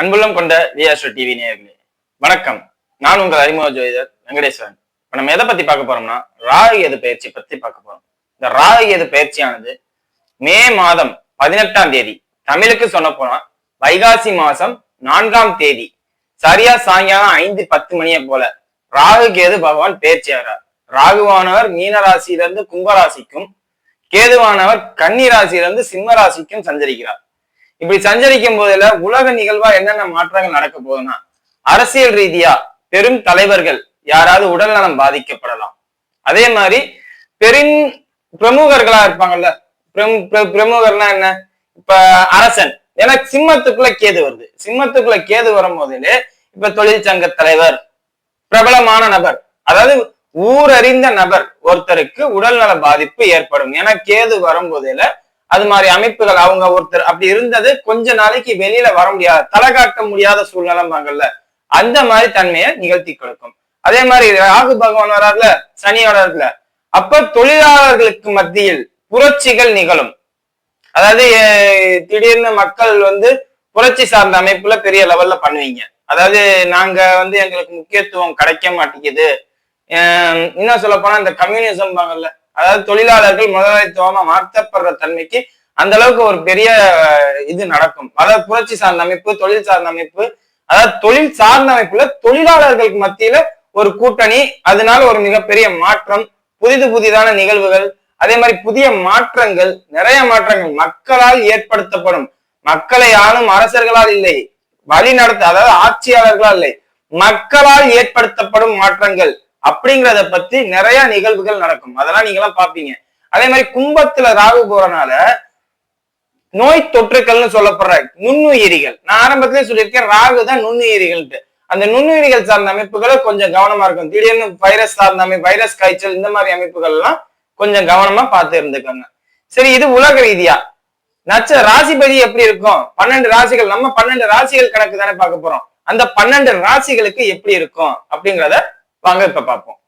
அன்புள்ளம் கொண்ட விஆஸ்ட்ரோ டிவி நேயர்களே வணக்கம். நான் உங்கள் அறிமுக ஜோதிடர் வெங்கடேஸ்வரன். இப்ப நம்ம எதை பத்தி பார்க்க போறோம்னா ராகு எது பயிற்சி பத்தி பார்க்க போறோம். இந்த ராகு எது பயிற்சியானது மே மாதம் பதினெட்டாம் தேதி தமிழுக்கு சொன்ன போனா வைகாசி மாசம் நான்காம் தேதி சரியா சாயங்காலம் ஐந்து பத்து மணியை போல ராகு கேது பகவான் பயிற்சி ஆகிறார் ராகுவானவர் மீனராசியிலிருந்து கும்பராசிக்கும் கேதுவானவர் கன்னி ராசியிலிருந்து சிம்ம ராசிக்கும் சஞ்சரிக்கிறார். இப்படி சஞ்சரிக்கும் போதுல உலக நிகழ்வா என்னென்ன மாற்றங்கள் நடக்க போகுதுன்னா அரசியல் ரீதியா பெரும் தலைவர்கள் யாராவது உடல் நலம் பாதிக்கப்படலாம். அதே மாதிரி பெரும் பிரமுகர்களா இருப்பாங்கல்ல பிர- பிரமுகர்னா என்ன? இப்ப அரசன். ஏன்னா சிம்மத்துக்குள்ள கேது வருது. சிம்மத்துக்குள்ள கேது வரும்போது இப்ப தொழிற்சங்க தலைவர் பிரபலமான நபர் அதாவது ஊரறிந்த நபர் ஒருத்தருக்கு உடல்நல பாதிப்பு ஏற்படும். ஏன்னா கேது வரும்போதுல அது மாதிரி அமைப்புகள் அவங்க ஒருத்தர் அப்படி இருந்தது கொஞ்ச நாளைக்கு வெளியில வர முடியாது தலை காட்ட முடியாத சூழ்நிலைம்பாங்கல்ல அந்த மாதிரி தன்மையை நிகழ்த்தி கொடுக்கும். அதே மாதிரி ராகு பகவான் வரார்ல சனியோட அப்ப தொழிலாளர்களுக்கு மத்தியில் புரட்சிகள் நிகழும். அதாவது திடீர்னு மக்கள் வந்து புரட்சி சார்ந்த அமைப்புல பெரிய லெவல்ல பண்ணுவீங்க. அதாவது நாங்க வந்து எங்களுக்கு முக்கியத்துவம் கிடைக்க மாட்டேங்குது. இன்னும் சொல்ல போனா இந்த கம்யூனிசம் பாங்கல்ல அதாவது தொழிலாளர்கள் முதலாளித்துவமா மாற்றப்படுற தன்மைக்கு அந்த அளவுக்கு ஒரு பெரிய இது நடக்கும். அதாவது புரட்சி சார்ந்த அமைப்பு தொழில் சார்ந்த அமைப்பு அதாவது தொழில் சார்ந்த அமைப்புல தொழிலாளர்களுக்கு மத்தியில ஒரு கூட்டணி அதனால ஒரு மிகப்பெரிய மாற்றம் புதிது புதிதான நிகழ்வுகள் அதே மாதிரி புதிய மாற்றங்கள் நிறைய மாற்றங்கள் மக்களால் ஏற்படுத்தப்படும். மக்களை ஆளும் அரசர்களால் இல்லை வழி நடத்த அதாவது ஆட்சியாளர்களால் இல்லை மக்களால் ஏற்படுத்தப்படும் மாற்றங்கள். அப்படிங்கிறத பத்தி நிறைய நிகழ்வுகள் நடக்கும். அதெல்லாம் நீங்க எல்லாம் பாப்பீங்க அதே மாதிரி கும்பத்துல ராகு போறனால நோய் தொற்றுக்கள்னு சொல்லப்படுற நுண்ணுயிரிகள். நான் ஆரம்பத்திலே சொல்லியிருக்கேன் ராகு தான் நுண்ணுயிரிகள்ட்டு அந்த நுண்ணுயிரிகள் சார்ந்த அமைப்புகளை கொஞ்சம் கவனமா இருக்கும் திடீர்னு வைரஸ் சார்ந்த அமைப்பு வைரஸ் காய்ச்சல் இந்த மாதிரி அமைப்புகள் எல்லாம் கொஞ்சம் கவனமா பார்த்து இருந்துக்கோங்க. சரி இது உலக ரீதியா. நட்ச ராசிபதி எப்படி இருக்கும்? பன்னெண்டு ராசிகள் நம்ம பன்னெண்டு ராசிகள் கணக்கு தானே பார்க்க போறோம். அந்த பன்னெண்டு ராசிகளுக்கு எப்படி இருக்கும் அப்படிங்கிறத வாங்க இப்ப பார்ப்போம்.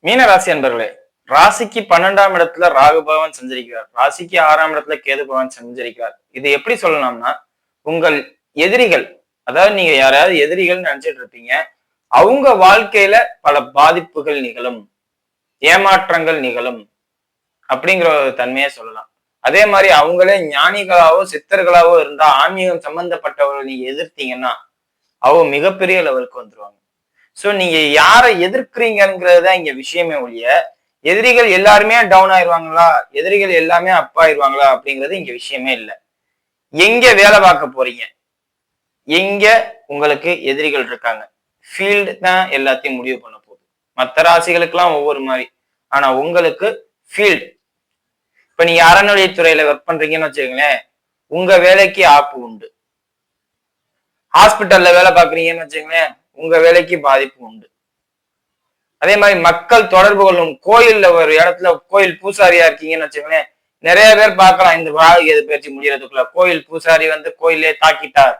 மீன ராசி அன்பர்களே ராசிக்கு பன்னெண்டாம் இடத்துல ராகு பகவான் சஞ்சரிக்கிறார். ராசிக்கு ஆறாம் இடத்துல கேது பகவான் சஞ்சரிக்கிறார். இது எப்படி சொல்லலாம்னா உங்கள் எதிரிகள் அதாவது நீங்க யாராவது எதிரிகள் நினைச்சிட்டு இருப்பீங்க அவங்க வாழ்க்கையில பல பாதிப்புகள் நிகழும். ஏமாற்றங்கள் நிகழும். அப்படிங்கிற ஒரு தன்மையை சொல்லலாம். அதே மாதிரி அவங்களே ஞானிகளாவோ சித்தர்களாவோ இருந்தா ஆன்மீகம் சம்பந்தப்பட்டவர்கள் நீங்க எதிர்த்தீங்கன்னா அவங்க மிகப்பெரிய லெவலுக்கு வந்துருவாங்க. ஸோ நீங்க யாரை எதிர்க்கிறீங்கிறது தான் இங்க விஷயமே ஒழிய எதிரிகள் எல்லாருமே டவுன் ஆயிடுவாங்களா எதிரிகள் எல்லாமே அப் ஆயிடுவாங்களா அப்படிங்கிறது இங்க விஷயமே இல்லை. எங்க வேலை பார்க்க போறீங்க? எங்க உங்களுக்கு எதிரிகள் இருக்காங்க? ஃபீல்டு தான் எல்லாத்தையும் முடிவு பண்ண போகுது. மற்ற ராசிகளுக்கெல்லாம் ஒவ்வொரு மாதிரி. ஆனா உங்களுக்கு ஃபீல்டு இப்ப நீங்க அறநிலையத்துறையில ஒர்க் பண்றீங்கன்னு வச்சுக்கோங்களேன் உங்க வேலைக்கு ஆப்பு உண்டு. ஹாஸ்பிட்டல்ல வேலை பார்க்குறீங்கன்னு வச்சுக்கோங்களேன் உங்க வேலைக்கு பாதிப்பு உண்டு. அதே மாதிரி மக்கள் தொடர்பு கொள்ளும் கோயில்ல ஒரு இடத்துல கோயில் பூசாரியா இருக்கீங்கன்னு வச்சுக்கோங்களேன் நிறைய பேர் பார்க்கலாம் இந்த ராகு எது பயிற்சி முடியறதுக்குள்ள. கோயில் பூசாரி வந்து கோயிலே தாக்கிட்டார்.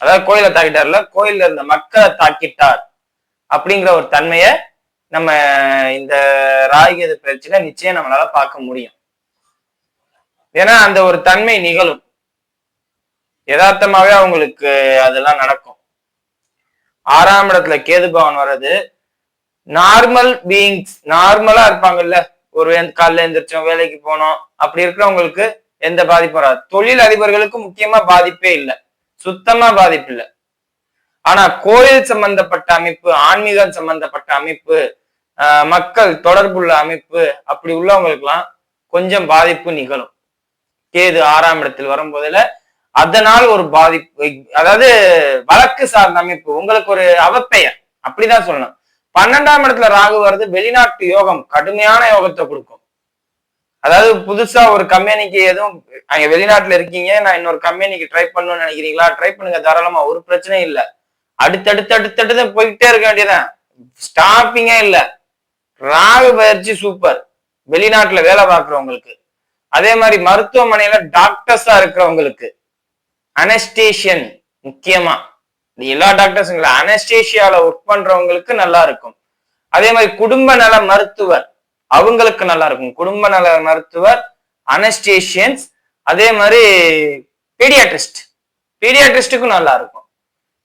அதாவது கோயிலை தாக்கிட்டார்ல கோயில்ல இருந்த மக்களை தாக்கிட்டார். அப்படிங்கிற ஒரு தன்மையை நம்ம இந்த ராகுகேது பயிற்சியில நிச்சயம் நம்மளால பார்க்க முடியும். ஏன்னா அந்த ஒரு தன்மை நிகழும். யதார்த்தமாவே அவங்களுக்கு அதெல்லாம் நடக்கும். ஆறாம் இடத்துல கேது பவன் வர்றது. நார்மல் பீயிங்ஸ் நார்மலா இருப்பாங்கல்ல. ஒரு காலில் காலைல எந்திரிச்சோம் வேலைக்கு போனோம். அப்படி இருக்கிறவங்களுக்கு எந்த பாதிப்பும் வராது. தொழில் அதிபர்களுக்கு முக்கியமா பாதிப்பே இல்லை. சுத்தமா பாதிப்பு இல்லை. ஆனா கோயில் சம்பந்தப்பட்ட அமைப்பு ஆன்மீகம் சம்பந்தப்பட்ட அமைப்பு ஆஹ் மக்கள் தொடர்புள்ள அமைப்பு அப்படி உள்ளவங்களுக்கெல்லாம் கொஞ்சம் பாதிப்பு நிகழும். கேது ஆறாம் இடத்தில் வரும்போதுல அதனால் ஒரு பாதிப்பு அதாவது வழக்கு சார்ந்த அமைப்பு உங்களுக்கு ஒரு அவப்பெயர் அப்படிதான் சொல்லணும். பன்னெண்டாம் இடத்துல ராகு வருது வெளிநாட்டு யோகம் கடுமையான யோகத்தை கொடுக்கும். அதாவது புதுசா ஒரு கம்பெனிக்கு எதுவும் அங்க வெளிநாட்டுல இருக்கீங்க நான் இன்னொரு கம்பெனிக்கு ட்ரை பண்ணணும்னு நினைக்கிறீங்களா? ட்ரை பண்ணுங்க தாராளமா ஒரு பிரச்சனையும் இல்ல. அடுத்தடுத்து அடுத்தடுத்து போயிட்டே இருக்க வேண்டியதான் ஸ்டாப்பிங்கே இல்ல. ராகு பயிற்சி சூப்பர் வெளிநாட்டுல வேலை பார்க்குறவங்களுக்கு. அதே மாதிரி மருத்துவமனையில டாக்டர்ஸா இருக்கிறவங்களுக்கு. அனஸ்டேஷியன் முக்கியமா. இந்த எல்லா டாக்டர்ஸும் அனஸ்டேஷியால ஒர்க் பண்றவங்களுக்கு நல்லா இருக்கும். அதே மாதிரி குடும்ப நல மருத்துவர் அவங்களுக்கு நல்லா இருக்கும். குடும்ப நல மருத்துவர் அனஸ்டேஷியன்ஸ் அதே மாதிரி பீடியாட்ரிஸ்ட் பீடியாட்ரிஸ்டுக்கும் நல்லா இருக்கும்.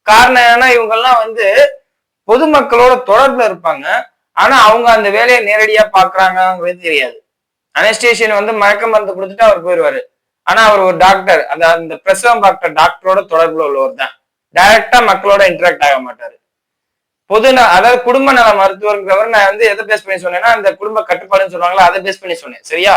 காரணம் என்னன்னா இவங்கெல்லாம் வந்து பொதுமக்களோட தொடர்பில் இருப்பாங்க. ஆனா அவங்க அந்த வேலையை நேரடியா பாக்குறாங்கிறது தெரியாது. அனஸ்டேஷியன் வந்து மயக்க மருந்து கொடுத்துட்டு அவர் போயிடுவாரு ஆனா அவர் ஒரு டாக்டர் அந்த அந்த பிரசவம் டாக்டர் டாக்டரோட தொடர்புல உள்ளவர் தான். டைரக்டா மக்களோட இன்டராக்ட் ஆக மாட்டாரு. பொது அதாவது குடும்ப நல மருத்துவருங்கிறவர் நான் வந்து எதை பேஸ் பண்ணி சொன்னேன்னா அந்த குடும்ப கட்டுப்பாடுன்னு சொல்லுவாங்களா அதை பேஸ் பண்ணி சொன்னேன். சரியா?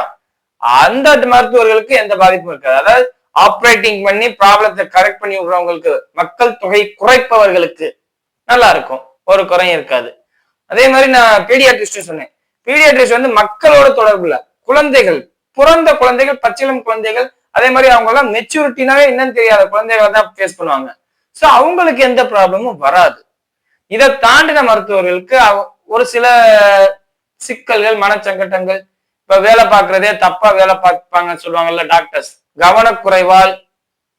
அந்த மருத்துவர்களுக்கு எந்த பாதிப்பும் இருக்காது. அதாவது ஆப்ரேட்டிங் பண்ணி ப்ராப்ளத்தை கரெக்ட் பண்ணி விடுறவங்களுக்கு மக்கள் தொகை குறைப்பவர்களுக்கு நல்லா இருக்கும். ஒரு குறையும் இருக்காது. அதே மாதிரி நான் பீடியாட்ரிஸ்ட் சொன்னேன். பீடியாட்ரிஸ்ட் வந்து மக்களோட தொடர்புல குழந்தைகள் பிறந்த குழந்தைகள் பச்சிளம் குழந்தைகள் அதே மாதிரி அவங்க எல்லாம் மெச்சூரிட்டினாவே என்னன்னு தெரியாத குழந்தைகளை தான் ஃபேஸ் பண்ணுவாங்க. சோ அவங்களுக்கு எந்த ப்ராப்ளமும் வராது. இதை தாண்டின மருத்துவர்களுக்கு அவ- ஒரு சில சிக்கல்கள் மனச்சங்கட்டங்கள் இப்ப வேலை பார்க்கறதே தப்பா வேலை பார்ப்பாங்கன்னு சொல்லுவாங்கல்ல டாக்டர்ஸ் கவனக்குறைவால்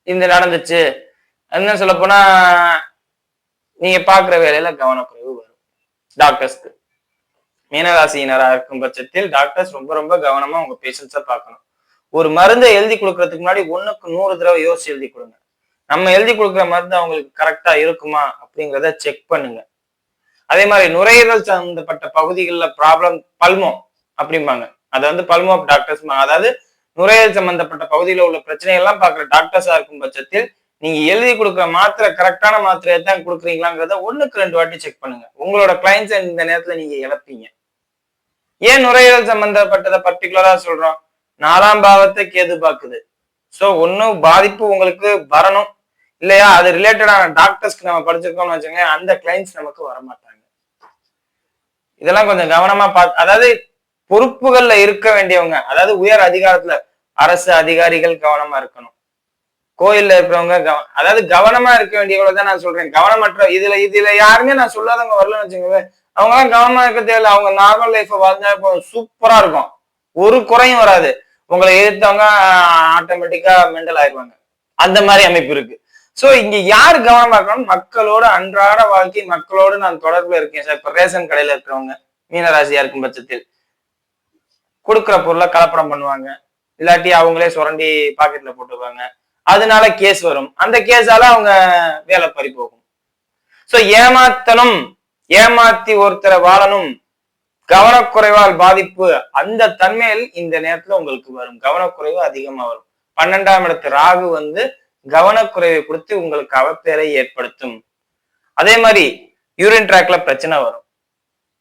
இந்த நடந்துச்சு. என்ன சொல்ல போனா நீங்க பாக்குற வேலையில கவனக்குறைவு வரும் டாக்டர்ஸ்க்கு மீனராசியினரா இருக்கும் பட்சத்தில் டாக்டர்ஸ் ரொம்ப ரொம்ப கவனமா உங்க பேஷண்ட்ஸை பார்க்கணும். ஒரு மருந்தை எழுதி கொடுக்கறதுக்கு முன்னாடி ஒன்றுக்கு நூறு தடவை யோசிச்சு எழுதி கொடுங்க. நம்ம எழுதி கொடுக்குற மருந்து அவங்களுக்கு கரெக்டா இருக்குமா அப்படிங்கிறத செக் பண்ணுங்க. அதே மாதிரி நுரையீரல் சம்பந்தப்பட்ட பகுதிகளில் ப்ராப்ளம் பல்மோ அப்படிம்பாங்க. அதை வந்து பல்மோ டாக்டர்ஸ் அதாவது நுரையீரல் சம்பந்தப்பட்ட பகுதியில் உள்ள பிரச்சனைகள்லாம் பார்க்குற டாக்டர்ஸா இருக்கும் பட்சத்தில் நீங்க எழுதி கொடுக்குற மாத்திரை கரெக்டான மாத்திரையை தான் கொடுக்குறீங்களாங்கிறத ஒன்றுக்கு ரெண்டு வாட்டி செக் பண்ணுங்க. உங்களோட கிளைண்ட்ஸை இந்த நேரத்தில் நீங்க இழப்பீங்க. ஏன் நுரையீரல் சம்பந்தப்பட்டதை பர்டிகுலரா சொல்றோம்? நாலாம் பாவத்தை கேது பாக்குது ஸோ ஒன்றும் பாதிப்பு உங்களுக்கு வரணும். இல்லையா? அது ரிலேட்டடான டாக்டர்ஸ்க்கு நம்ம படிச்சிருக்கோம்னு வச்சுக்கோங்க அந்த கிளைண்ட்ஸ் நமக்கு வரமாட்டாங்க. இதெல்லாம் கொஞ்சம் கவனமா பார்த்து அதாவது பொறுப்புகள்ல இருக்க வேண்டியவங்க அதாவது உயர் அதிகாரத்துல அரசு அதிகாரிகள் கவனமா இருக்கணும். கோயில்ல இருக்கிறவங்க கவன அதாவது கவனமா இருக்க வேண்டியவங்களதான் நான் சொல்றேன். கவனமற்ற இதுல இதுல யாருமே நான் சொல்லாதவங்க வரலன்னு வச்சுக்கோங்க. அவங்க எல்லாம் கவனமா இருக்க தேவையில்ல. அவங்க நார்மல் லைஃப் வாழ்ந்தா இப்போ சூப்பரா இருக்கும். ஒரு குறையும் வராது. உங்களை எதிர்த்தவங்க ஆட்டோமேட்டிக்கா மெண்டல் ஆயிடுவாங்க அந்த மாதிரி அமைப்பு இருக்கு. ஸோ இங்க யார் கவனமா இருக்கணும்? மக்களோட அன்றாட வாழ்க்கை மக்களோடு நான் தொடர்புல இருக்கேன் சார். இப்ப ரேஷன் கடையில இருக்கிறவங்க மீனராசியா இருக்கும் பட்சத்தில். கொடுக்குற பொருளை கலப்படம் பண்ணுவாங்க. இல்லாட்டி அவங்களே சுரண்டி பாக்கெட்ல போட்டுருவாங்க அதனால கேஸ் வரும். அந்த கேஸால அவங்க வேலை பறி போகும். ஸோ ஏமாத்தணும். ஏமாத்தி ஒருத்தரை வாழணும். கவனக்குறைவால் பாதிப்பு அந்த தன்மையில் இந்த நேரத்துல உங்களுக்கு வரும். கவனக்குறைவு அதிகமா வரும். பன்னெண்டாம் இடத்து ராகு வந்து கவனக்குறைவை கொடுத்து உங்களுக்கு அவப்பேரை ஏற்படுத்தும். அதே மாதிரி யூரின் ட்ராக்ல பிரச்சனை வரும்.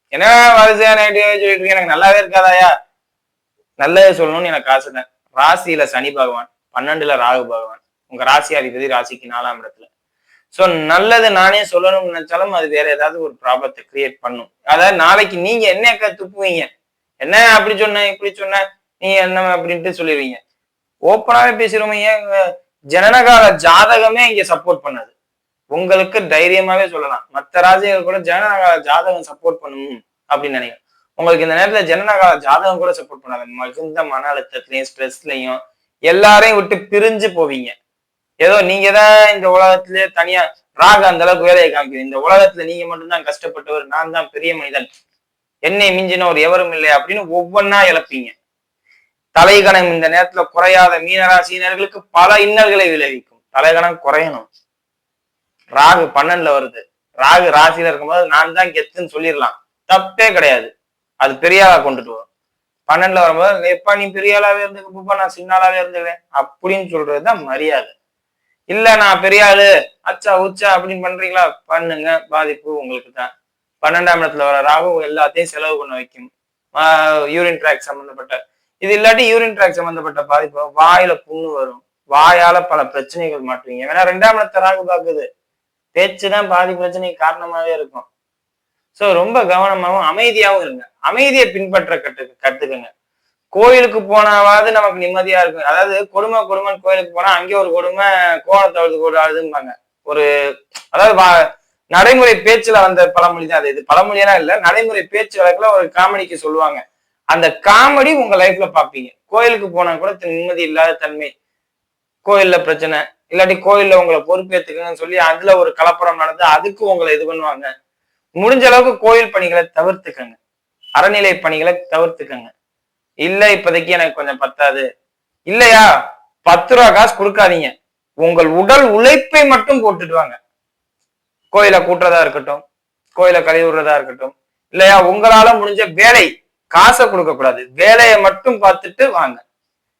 என்ன வருஷம் சொல்லிட்டு எனக்கு நல்லாவே இருக்காதாயா? நல்லதே சொல்லணும்னு எனக்கு ஆசைதான் ராசியில சனி பகவான் பன்னெண்டுல ராகு பகவான். உங்க ராசி அதிபதி ராசிக்கு நாலாம் இடத்துல. ஸோ நல்லது நானே சொல்லணும்னு நினைச்சாலும் அது வேற ஏதாவது ஒரு ப்ராப்ளத்தை கிரியேட் பண்ணும். அதாவது நாளைக்கு நீங்க என்ன துப்புவீங்க? என்ன அப்படி சொன்ன இப்படி சொன்ன நீ என்ன அப்படின்ட்டு சொல்லிடுவீங்க ஓப்பனாகவே பேசிடுவோம் ஏன் ஜனனகால ஜாதகமே இங்க சப்போர்ட் பண்ணாது. உங்களுக்கு தைரியமாவே சொல்லலாம். மற்ற ராஜ்யங்கள் கூட ஜனனகால ஜாதகம் சப்போர்ட் பண்ணும் அப்படின்னு நினைக்கிறேன். உங்களுக்கு இந்த நேரத்துல ஜனனகால ஜாதகம் கூட சப்போர்ட் பண்ணாது. மிகுந்த மன அழுத்தத்திலையும் ஸ்ட்ரெஸ்லையும் எல்லாரையும் விட்டு பிரிஞ்சு போவீங்க. ஏதோ நீங்க தான் இந்த உலகத்திலே தனியா ராக அந்த அளவுக்கு வேலையை காமிக்குது. இந்த உலகத்துல நீங்க மட்டும்தான் கஷ்டப்பட்டவர் நான் தான் பெரிய மனிதன். என்னை மிஞ்சினவர் எவரும் இல்லை அப்படின்னு ஒவ்வொன்னா இழப்பீங்க. தலைகணம் இந்த நேரத்துல குறையாத மீனராசினர்களுக்கு பல இன்னல்களை விளைவிக்கும். தலைகணம் குறையணும். ராகு பன்னெண்டுல வருது. ராகு ராசியில இருக்கும்போது நான் தான் கெத்துன்னு சொல்லிடலாம். தப்பே கிடையாது. அது பெரிய ஆளா கொண்டுட்டு வரும். பன்னெண்டுல வரும்போது எப்ப நீ பெரிய ஆளாவே இருந்துக்கப்பா நான் சின்னாளாவே இருந்துக்கிறேன். அப்படின்னு சொல்றதுதான் மரியாதை. இல்ல நான் பெரிய ஆளு. அச்சா உச்சா அப்படின்னு பண்றீங்களா? பண்ணுங்க. பாதிப்பு உங்களுக்கு தான். பன்னெண்டாம் இடத்துல வர ராகு எல்லாத்தையும் செலவு பண்ண வைக்கும். யூரின் ட்ராக் சம்மந்தப்பட்ட இது இல்லாட்டி யூரின் ட்ராக் சம்மந்தப்பட்ட பாதிப்பு வாயில புண்ணு வரும். வாயால பல பிரச்சனைகள் மாட்டுவீங்க. ஏன்னா ரெண்டாம் இடத்த ராகு பாக்குது பேச்சுதான் பாதி பிரச்சனைக்கு காரணமாவே இருக்கும். ஸோ ரொம்ப கவனமாகவும் அமைதியாகவும் இருங்க. அமைதியை பின்பற்ற கட்டு கத்துக்கங்க. கோயிலுக்கு போனாவது நமக்கு நிம்மதியா இருக்கும். அதாவது கொடுமை கொடுமைன்னு கோயிலுக்கு போனா அங்கே ஒரு கொடுமை கோணத்தை தவிர்த்து கூடாதும்பாங்க ஒரு அதாவது நடைமுறை பேச்சுல வந்த பழமொழி தான் அது. இது பழமொழியெல்லாம் இல்ல நடைமுறை பேச்சு வழக்குல ஒரு காமெடிக்கு சொல்லுவாங்க. அந்த காமெடி உங்க லைஃப்ல பாப்பீங்க. கோயிலுக்கு போனா கூட நிம்மதி இல்லாத தன்மை. கோயில்ல பிரச்சனை. இல்லாட்டி கோயில்ல உங்களை பொறுப்பேத்துக்கங்கன்னு சொல்லி அதுல ஒரு கலப்படம் நடந்து அதுக்கு உங்களை இது பண்ணுவாங்க. முடிஞ்ச அளவுக்கு கோயில் பணிகளை தவிர்த்துக்கங்க. அறநிலை பணிகளை தவிர்த்துக்கங்க. இல்ல இப்போதைக்கு எனக்கு கொஞ்சம் பத்தாது. இல்லையா? பத்து ரூபா காசு கொடுக்காதீங்க. உங்கள் உடல் உழைப்பை மட்டும் போட்டுடுவாங்க. கோயிலை கூட்டுறதா இருக்கட்டும் கோயிலை கழிவுறதா இருக்கட்டும் இல்லையா? உங்களால முடிஞ்ச வேலை காசை கொடுக்க கூடாது வேலையை மட்டும் பார்த்துட்டு வாங்க.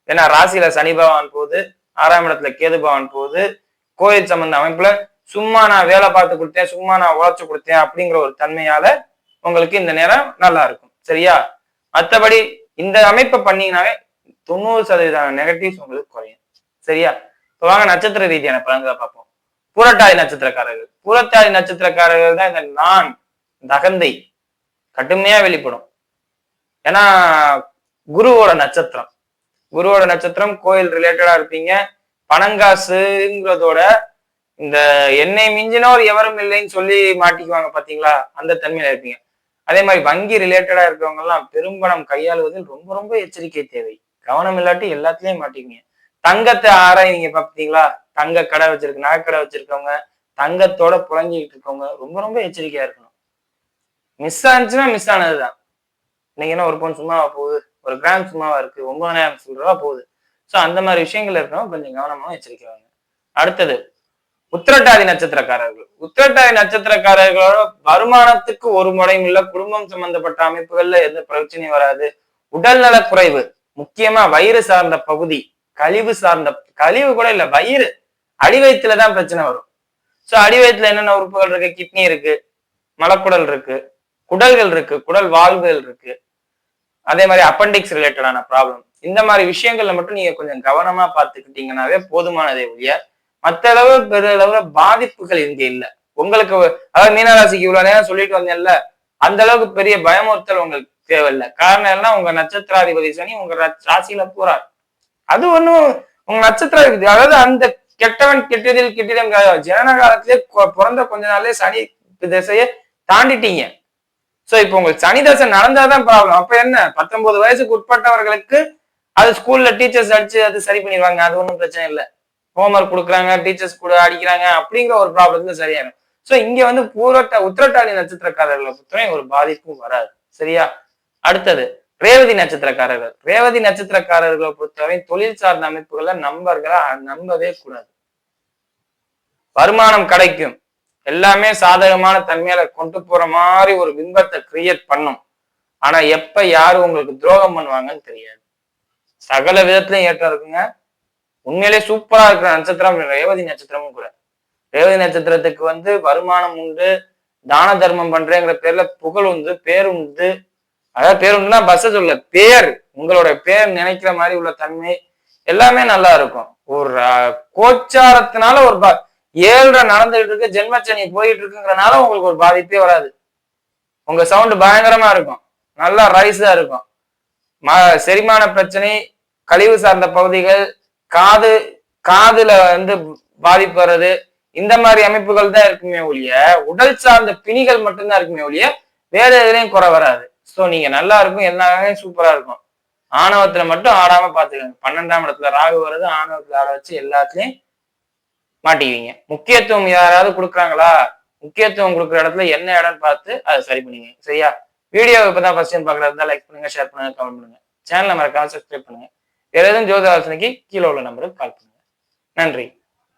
ஏன்னா ராசியில சனி பகவான் போகுது ஆறாம் இடத்துல கேது பகவான் போகுது கோயில் சம்பந்த அமைப்புல சும்மா நான் வேலை பார்த்து கொடுத்தேன் சும்மா நான் உழைச்சு கொடுத்தேன் அப்படிங்கிற ஒரு தன்மையால உங்களுக்கு இந்த நேரம் நல்லா இருக்கும். சரியா? மற்றபடி இந்த அமைப்பை பண்ணீங்கன்னாவே தொண்ணூறு சதவீதம் நெகட்டிவ்ஸ் உங்களுக்கு குறையும். சரியா? இப்போ வாங்க நட்சத்திர ரீதியான பலன்களை பார்ப்போம். புரட்டாதி நட்சத்திரக்காரர்கள். புரட்டாதி நட்சத்திரக்காரர்கள் தான் இந்த நான் தகந்தை கடுமையா வெளிப்படும். ஏன்னா குருவோட நட்சத்திரம். குருவோட நட்சத்திரம் கோயில் ரிலேட்டடா இருப்பீங்க. பணங்காசுங்கிறதோட இந்த என்னை மிஞ்சினோர் எவரும் இல்லைன்னு சொல்லி மாட்டிக்குவாங்க பாத்தீங்களா? அந்த தன்மையில இருப்பீங்க. அதே மாதிரி வங்கி ரிலேட்டடா இருக்கிறவங்க எல்லாம் பெரும்பணம் கையாளுவதில் ரொம்ப ரொம்ப எச்சரிக்கை தேவை. கவனம் இல்லாட்டி எல்லாத்துலயும் மாட்டிக்குவீங்க தங்கத்தை ஆராய்வீங்க பாத்தீங்களா? தங்க கடை வச்சிருக்கு நகைக்கடை வச்சிருக்கவங்க தங்கத்தோட புழங்கிட்டு இருக்கவங்க ரொம்ப ரொம்ப எச்சரிக்கையா இருக்கணும். மிஸ் ஆனிச்சுன்னா மிஸ் ஆனதுதான். இன்னைக்கு என்ன ஒரு பவுன் சும்மாவா போகுது? ஒரு கிராம் சும்மாவா இருக்கு? ஒன்பதாயிரம் சில்லற போகுது. ஸோ அந்த மாதிரி விஷயங்கள் இருக்கணும். கொஞ்சம் கவனமா எச்சரிக்கை அடுத்தது உத்திரட்டாதி நட்சத்திரக்காரர்கள். உத்திரட்டாதி நட்சத்திரக்காரர்களோட வருமானத்துக்கு ஒரு முறையும் இல்ல குடும்பம் சம்பந்தப்பட்ட அமைப்புகள்ல எந்த பிரச்சனையும் வராது. உடல்நல குறைவு முக்கியமா வயிறு சார்ந்த பகுதி கழிவு சார்ந்த கழிவு கூட இல்ல வயிறு. அடிவயத்துல தான் பிரச்சனை வரும். சோ அடிவயத்துல என்னென்ன உறுப்புகள் இருக்கு? கிட்னி இருக்கு மலக்குடல் இருக்கு குடல்கள் இருக்கு குடல் வாழ்வுகள் இருக்கு. அதே மாதிரி அப்பண்டிக்ஸ் ரிலேட்டடான ப்ராப்ளம் இந்த மாதிரி விஷயங்கள்ல மட்டும் நீங்க கொஞ்சம் கவனமா பார்த்துக்கிட்டீங்கன்னாவே போதுமானதே ஒழிய மற்ற அளவு பெருளவுல பாதிப்புகள் இங்க இல்லை. உங்களுக்கு அதாவது மீனராசிக்கு இவ்வளவு நேரம் சொல்லிட்டு வந்தேன்ல அந்த அளவுக்கு பெரிய பயமுறுத்தல் உங்களுக்கு தேவையில்லை. காரணம் என்ன உங்க நட்சத்திராதிபதி சனி உங்க ராசியில போறார். அது ஒண்ணும் உங்க நட்சத்திராதிபதி அதாவது அந்த கெட்டவன் கெட்டதில் கெட்டிடம் ஜனன காலத்திலே பிறந்த கொஞ்ச நாள்லயே சனி திசையை தாண்டிட்டீங்க. சோ இப்போ உங்களுக்கு சனி தசை நடந்தாதான் ப்ராப்ளம் அப்ப என்ன? பத்தொன்பது வயசுக்கு உட்பட்டவர்களுக்கு அது ஸ்கூல்ல டீச்சர்ஸ் அடிச்சு அது சரி பண்ணிடுவாங்க. அது ஒன்றும் பிரச்சனை இல்லை. ஹோம்ஒர்க் கொடுக்குறாங்க டீச்சர்ஸ் கூட அடிக்கிறாங்க அப்படிங்கிற ஒரு ப்ராப்ளம் சரியாயிடும் ஸோ இங்க வந்து பூரட்ட உத்திரட்டாதி நட்சத்திரக்காரர்களை பொறுத்தவரை ஒரு பாதிப்பும் வராது. சரியா? அடுத்தது ரேவதி நட்சத்திரக்காரர்கள். ரேவதி நட்சத்திரக்காரர்களை பொறுத்தவரை தொழில் சார்ந்த அமைப்புகளை நம்பர்களை நம்பவே கூடாது. வருமானம் கிடைக்கும். எல்லாமே சாதகமான தன்மையில கொண்டு போற மாதிரி ஒரு பிம்பத்தை கிரியேட் பண்ணும். ஆனா எப்ப யாரு உங்களுக்கு துரோகம் பண்ணுவாங்கன்னு தெரியாது. சகல விதத்திலையும் ஏற்றம் இருக்குங்க. உண்மையிலே சூப்பரா இருக்கிற நட்சத்திரம் ரேவதி நட்சத்திரமும் கூட. ரேவதி நட்சத்திரத்துக்கு வந்து வருமானம் உண்டு தான தர்மம் பண்றேங்கிற பேர்ல புகழ் உண்டு பேர் உண்டு. அதாவது பேர் உண்டுனா பஸ் சொல்ல பேர் உங்களோட பேர் நினைக்கிற மாதிரி உள்ள தன்மை எல்லாமே நல்லா இருக்கும். ஒரு கோச்சாரத்தினால ஒரு ப- ஏழ்ரை நடந்துகிட்டு இருக்கு ஜென்மச்சனி போயிட்டு இருக்குங்கிறனால உங்களுக்கு ஒரு பாதிப்பே வராது. உங்க சவுண்ட் பயங்கரமா இருக்கும். நல்லா ரைஸா இருக்கும். ம- செரிமான பிரச்சனை கழிவு சார்ந்த பகுதிகள் காது காதுல வந்து பாதிப்பு வர்றது இந்த மாதிரி அமைப்புகள் தான் இருக்குமே ஒழிய உடல் சார்ந்த பிணிகள் மட்டும்தான் இருக்குமே ஒழிய வேற எதுலையும் குறை வராது. ஸோ நீங்க நல்லா இருக்கும் எல்லாமே சூப்பரா இருக்கும். ஆணவத்துல மட்டும் ஆடாம பாத்துக்கோங்க பன்னெண்டாம் இடத்துல ராகு வருது ஆணவத்துல ஆட வச்சு எல்லாத்துலயும் மாட்டிக்குவீங்க. முக்கியத்துவம் யாராவது கொடுக்குறாங்களா? முக்கியத்துவம் கொடுக்குற இடத்துல என்ன இடம்னு பார்த்து அதை சரி பண்ணிங்க சரியா? வீடியோ இப்பதான் ஃபர்ஸ்ட் டைம் பாக்குறதா லைக் பண்ணுங்க ஷேர் பண்ணுங்க கமெண்ட் பண்ணுங்க. சேனலை மறக்காம சப்ஸ்கிரைப் பண்ணுங்க. ஏதாவது எதுவும் ஆலோசனைக்கு கீழே உள்ள நம்பருக்கு கால் பண்ணுங்க. நன்றி.